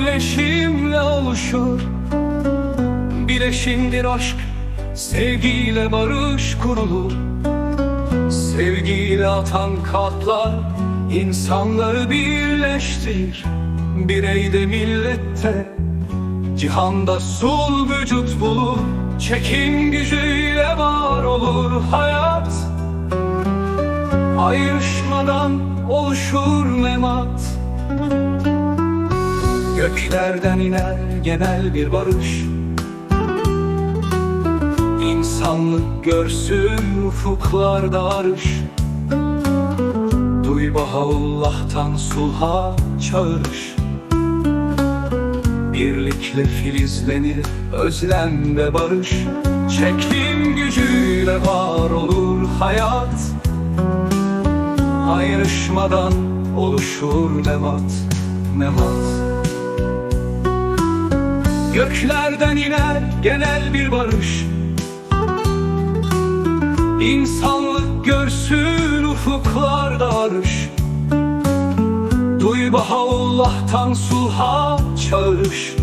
birleşimle oluşur. Bileşimdir aşk Sevgiyle barış kurulur. Sevgiyle atan katlar insanları birleştir Bireyde millette Cihanda sul vücut bulur. Çekim gücüyle var olur hayat. Ayrışmadan oluşur memat Göklerden iner genel bir barış. İnsanlık görsün ufuklarda arış. Duy Bahaullah'tan sulha çağırış. Birlikle filizlenir özlem ve barış. Çekim gücüyle var olur hayat. Ayrışmadan oluşur nevat, nevat Göklerden iner genel bir barış. İnsanlık görsün ufuklarda arış. Duy Bahaullah'tan sulha çağırış.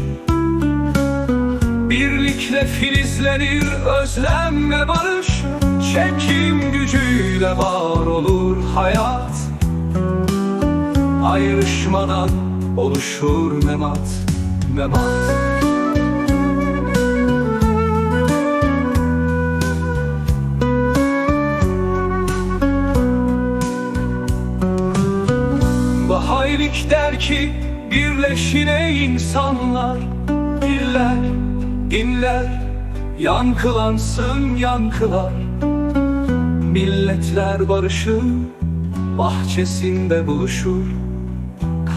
Birlikle filizlenir özlem ve barış. Çekim gücüyle var olur hayat. Ayrışmadan oluşur memat, memat Bahaylik der ki birleşine insanlar Diller, inler, yankılansın yankılar. Milletler barışır, bahçesinde buluşur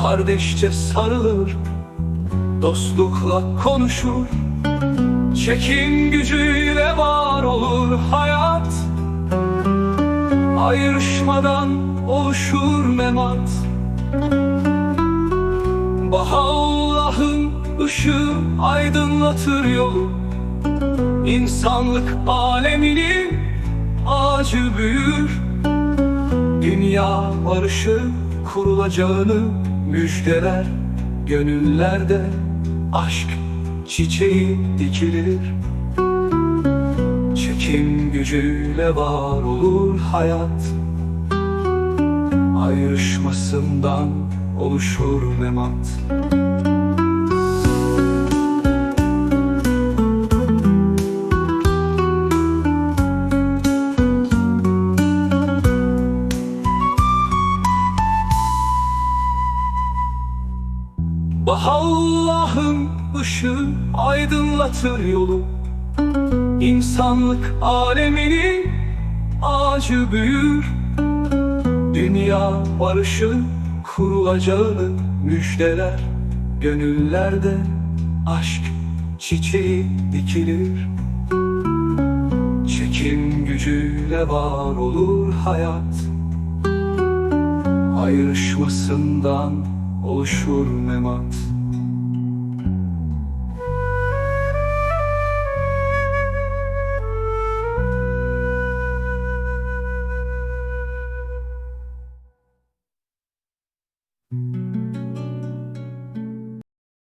Kardeşçe sarılır, dostlukla konuşur. Çekim gücüyle var olur hayat Ayrışmadan oluşur memat Bahaullah'ın ışığı aydınlatır yolu. İnsanlık aleminin ağacı büyür. Dünya barışı kurulacağını müjdeler. Gönüllerde aşk çiçeği dikilir. Çekim gücüyle var olur hayat. Ayrışmasından oluşur memat. Bahaullah'ın ışığı aydınlatır yolu. İnsanlık aleminin ağacı büyür. Dünya barışı kurulacağını müjdeler. Gönüllerde aşk çiçeği dikilir. Çekim gücüyle var olur hayat. Ayrışmasından oluşur memat